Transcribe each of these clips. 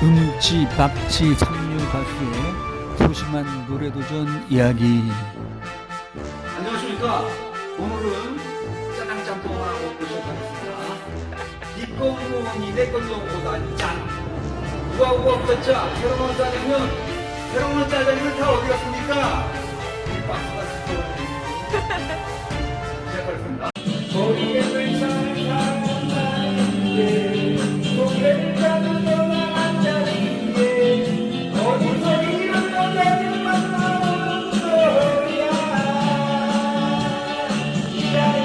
음치 박치 삼류 가수의 소심한 노래도전 이야기 안녕하십니까. 오늘은 짜장 하고 모셔봤습니다. 니꺼 무언이 내꺼 너보다 짠. 누가 우가 없었자 새로운 짜장면, 새로운 짜장면 다 어디 갔습니까?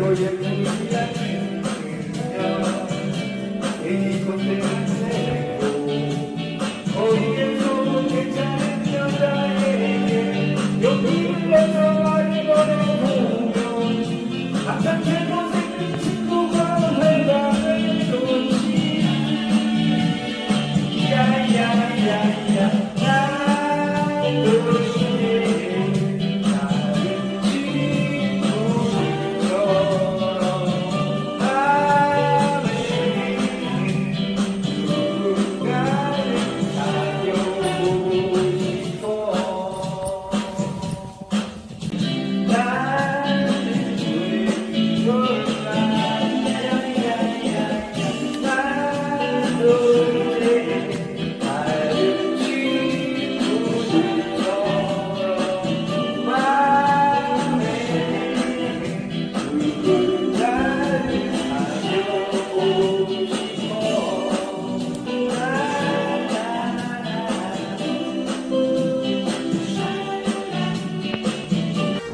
고 별로 예쁘 나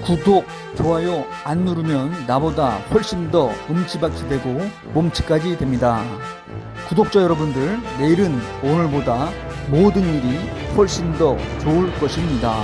구독, 좋아요 안 누르면 나보다 훨씬 더 음치박치 되고 몸치까지 됩니다. 구독자 여러분들, 내일은 오늘보다 모든 일이 훨씬 더 좋을 것입니다.